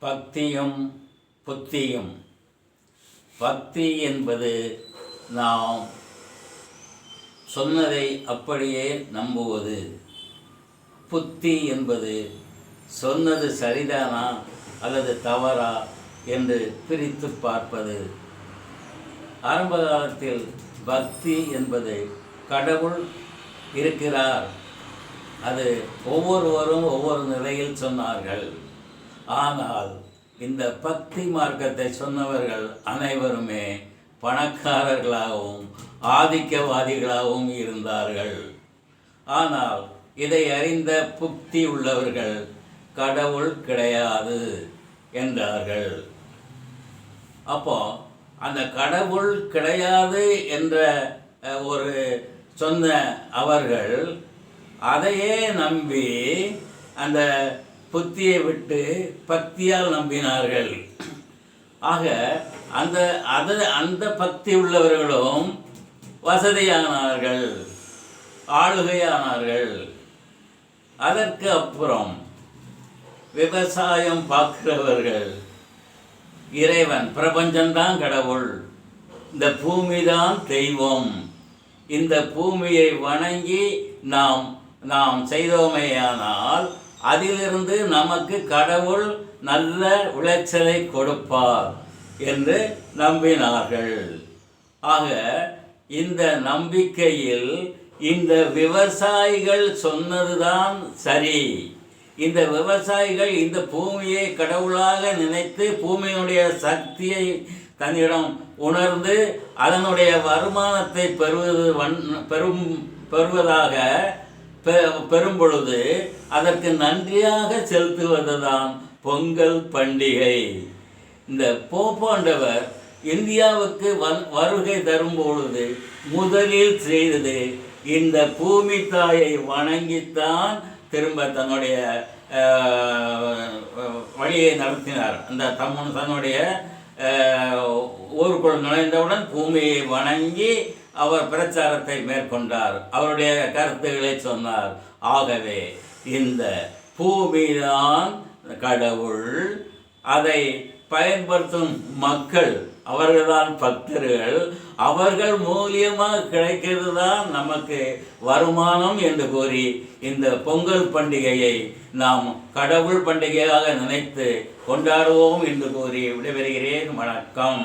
பக்தியும் புத்தியும். பக்தி என்பது நாம் சொன்னதை அப்படியே நம்புவது. புத்தி என்பது சொன்னது சரிதானா அல்லது தவறா என்று பிரித்து பார்ப்பது. ஆரம்ப காலத்தில் பக்தி என்பது கடவுள் இருக்கிறார். அது ஒவ்வொருவரும் ஒவ்வொரு நிலையில் சொன்னார்கள். ஆனால் இந்த பக்தி மார்க்கத்தை சொன்னவர்கள் அனைவருமே பணக்காரர்களாகவும் ஆதிக்கவாதிகளாகவும் இருந்தார்கள். ஆனால் இதை அறிந்த புக்தி உள்ளவர்கள் கடவுள் கிடையாது என்றார்கள். அப்போ அந்த கடவுள் கிடையாது என்ற ஒரு சொன்ன அவர்கள் அதையே நம்பி அந்த புத்தியை விட்டு பக்தியால் நம்பினார்கள். ஆக அந்த அது அந்த பக்தி உள்ளவர்களும் வசதியானார்கள் ஆளுகையானார்கள். அதற்கு அப்புறம் விவசாயம் பார்க்கிறவர்கள் இறைவன் பிரபஞ்சம்தான் கடவுள் இந்த பூமி தான் தெய்வம். இந்த பூமியை வணங்கி நாம் நாம் செய்தோமேயானால் அதிலிருந்து நமக்கு கடவுள் நல்ல விளைச்சலை கொடுப்பார் என்று நம்பினார்கள். ஆக இந்த நம்பிக்கையில் இந்த விவசாயிகள் சொன்னதுதான் சரி. இந்த விவசாயிகள் இந்த பூமியை கடவுளாக நினைத்து பூமியினுடைய சக்தியை தன்னிடம் உணர்ந்து அதனுடைய வருமானத்தை பெறுவது வன் பெரும் பெறுவதாக பெ- பெறும் பொழுது அதற்கு நன்றியாக செலுத்துவதுதான் பொங்கல் பண்டிகை. இந்த போப்பாண்டவர் இந்தியாவுக்கு வந் வருகை தரும் பொழுது முதலில் செய்தது இந்த பூமி தாயை வணங்கித்தான் திரும்ப தன்னுடைய வழியை நடத்தினார். அந்த தம்மன் தன்னுடைய ஊருக்குள் நுழைந்தவுடன் பூமியை வணங்கி அவர் பிரச்சாரத்தை மேற்கொண்டார். அவருடைய கருத்துக்களை சொன்னார். ஆகவே இந்த பூமிதான் கடவுள். அதை பயன்படுத்தும் மக்கள் அவர்கள்தான் பக்தர்கள். அவர்கள் மூலியமாக கிடைக்கிறது தான் நமக்கு வருமானம் என்று கூறி இந்த பொங்கல் பண்டிகையை நாம் கடவுள் பண்டிகையாக நினைத்து கொண்டாடுவோம் என்று கூறி விடைபெறுகிறேன். வணக்கம்.